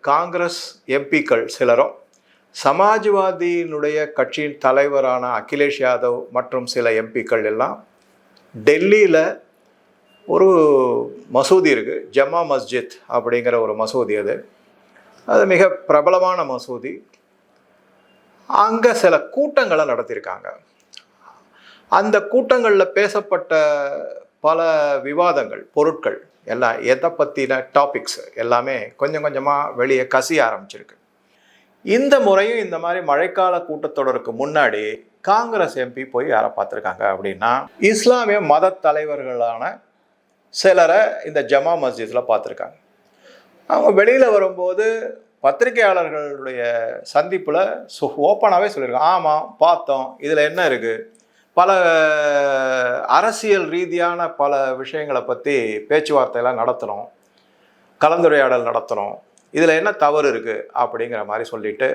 காங்கிரஸ் எம்பிக்கள் சிலரும் சமாஜ்வாதியினுடைய கட்சியின் தலைவரான அகிலேஷ் யாதவ் மற்றும் சில எம்பிக்கள் எல்லாம் டெல்லியில் ஒரு மசூதி இருக்குது ஜம்மா மஸ்ஜித் அப்படிங்கிற ஒரு மசூதி அது. அது மிக பிரபலமான மசூதி. அங்கே சில கூட்டங்களை நடத்தியிருக்காங்க. அந்த கூட்டங்களில் பேசப்பட்ட பல விவாதங்கள் பொருட்கள் எல்லாம் எதை பற்றின டாபிக்ஸ் எல்லாமே கொஞ்சம் கொஞ்சமாக வெளியே கசிய ஆரம்பிச்சிருக்கு. இந்த முறையும் இந்த மாதிரி மழைக்கால கூட்டத்தொடருக்கு முன்னாடி காங்கிரஸ் எம்பி போய் யாரை பார்த்துருக்காங்க அப்படின்னா இஸ்லாமிய மத தலைவர்களான சிலரை இந்த ஜமா மஸ்ஜித்தில் பார்த்துருக்காங்க. அவங்க வெளியில் வரும்போது பத்திரிகையாளர்களுடைய சந்திப்பில் சு ஓப்பனாகவே சொல்லியிருக்காங்க. ஆமாம் பார்த்தோம் இதில் என்ன இருக்குது பல அரசியல் ரீதியான பல விஷயங்களை பற்றி பேச்சுவார்த்தையெல்லாம் நடத்துகிறோம் கலந்துரையாடல் நடத்துகிறோம் இதில் என்ன தவறு இருக்குது அப்படிங்கிற மாதிரி சொல்லிட்டு